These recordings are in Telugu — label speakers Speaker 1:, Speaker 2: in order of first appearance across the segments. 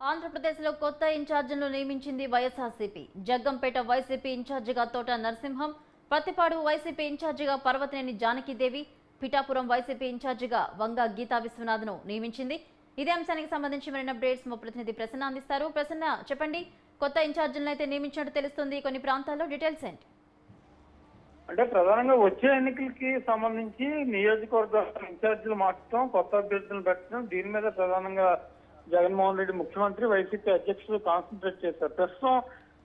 Speaker 1: ఆంధ్రప్రదేశ్లో కొత్త ఇన్ఛార్జీలను నియమించింది వైఎస్ఆర్సీపీ. జగ్గంపేట వైసీపీ ఇన్ఛార్జిగా తోట నరసింహం పత్తిపాడు వైసీపీ ఇన్ఛార్జిగా పర్వతనేని జానకిదేవి పిఠాపురం వైసీపీ ఇన్ఛార్జిగా వంగ గీతా విశ్వనాథ్ను నియమించింది. ఇదే అంశానికి సంబంధించి మరిన్ని అప్డేట్స్ మా ప్రతినిధి ప్రసన్న అందిస్తారు. ప్రసన్న చెప్పండి కొత్త ఇన్ఛార్జీలను అయితే నియమించినట్టు తెలుస్తుంది కొన్ని ప్రాంతాల్లో డీటెయిల్స్ ఏంటి?
Speaker 2: అంటే ప్రధానంగా వచ్చే ఎన్నికలకి సంబంధించి నియోజకవర్గ ఇన్ఛార్జీలు మార్చడం కొత్త అభ్యర్థులను పెట్టడం దీని మీద ప్రధానంగా జగన్మోహన్ రెడ్డి ముఖ్యమంత్రి వైసీపీ అధ్యక్షులు కాన్సన్ట్రేట్ చేశారు. ప్రస్తుతం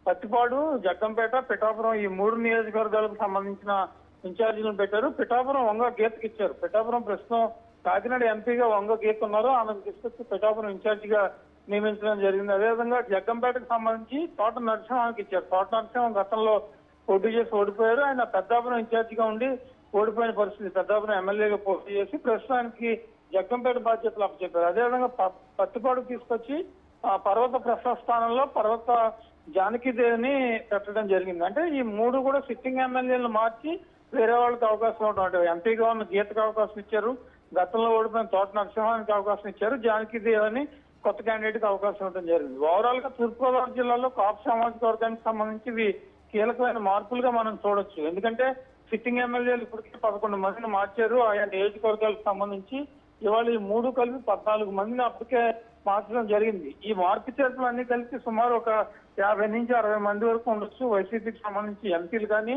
Speaker 2: పత్తిపాడు జగ్గంపేట పిఠాపురం ఈ మూడు నియోజకవర్గాలకు సంబంధించిన ఇన్ఛార్జీలను పెట్టారు. పిఠాపురం వంగ గీతకి ఇచ్చారు. పిఠాపురం ప్రస్తుతం కాకినాడ ఎంపీగా వంగ గీత ఉన్నారు ఆమెను తీసుకొచ్చి పిఠాపురం ఇన్ఛార్జిగా నియమించడం జరిగింది. అదేవిధంగా జగ్గంపేటకు సంబంధించి తోట నరసింహానికి ఇచ్చారు. తోట నరసింహం గతంలో పోటీ చేసి ఓడిపోయారు. ఆయన పెద్దాపురం ఇన్ఛార్జిగా ఉండి ఓడిపోయిన పరిస్థితి. పెద్దాపురం ఎమ్మెల్యేగా పోటీ చేసి ప్రస్తుతానికి జగ్గంపేట బాధ్యతలు అప్పచెప్పారు. అదేవిధంగా ప- పత్తిపాడు తీసుకొచ్చి ఆ పర్వత ప్రసాద్ స్థానంలో పర్వత జానకిదేవిని పెట్టడం జరిగింది. అంటే ఈ మూడు కూడా సిట్టింగ్ ఎమ్మెల్యేలు మార్చి వేరే వాళ్ళకి అవకాశం ఉండటం ఎంపీగా ఉన్న గీతకు అవకాశం ఇచ్చారు గతంలో ఓడిపోయిన తోట నరసింహానికి అవకాశం ఇచ్చారు జానకిదేవి అని కొత్త క్యాండిడేట్కి అవకాశం ఇవ్వడం జరిగింది. ఓవరాల్గా తూర్పుగోదావరి జిల్లాలో కాపు సామాజిక వర్గానికి సంబంధించి ఇవి కీలకమైన మార్పులుగా మనం చూడొచ్చు. ఎందుకంటే సిట్టింగ్ ఎమ్మెల్యేలు ఇప్పటికే పదకొండు మందిని మార్చారు. ఆయా నియోజకవర్గాలకు సంబంధించి ఇవాళ ఈ మూడు కలిపి పద్నాలుగు మందిని అప్పటికే మార్చడం జరిగింది. ఈ మార్పు చేర్పులు అన్ని కలిపి సుమారు ఒక యాభై నుంచి అరవై మంది వరకు ఉండొచ్చు. వైసీపీకి సంబంధించి ఎంపీలు కానీ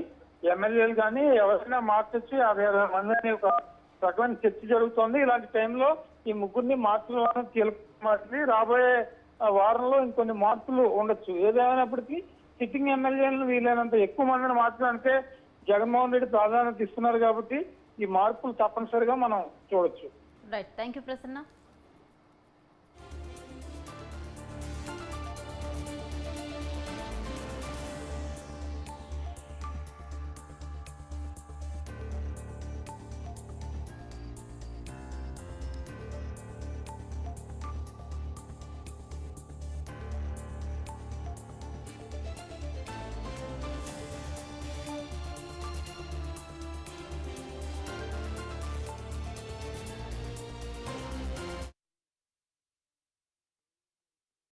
Speaker 2: ఎమ్మెల్యేలు కానీ ఎవరైనా మార్చొచ్చు. యాభై అరవై మంది అనే ఒక రకమైన చర్చ జరుగుతోంది. ఇలాంటి టైంలో ఈ ముగ్గురిని మార్చడం కీలక రాబోయే వారంలో ఇంకొన్ని మార్పులు ఉండొచ్చు. ఏదేమైనప్పటికీ సిట్టింగ్ ఎమ్మెల్యేలను వీలైనంత ఎక్కువ మందిని మార్చడానికే జగన్మోహన్ రెడ్డి ప్రాధాన్యత ఇస్తున్నారు కాబట్టి ఈ మార్పులు తప్పనిసరిగా మనం చూడొచ్చు.
Speaker 1: Right thank you Prasanna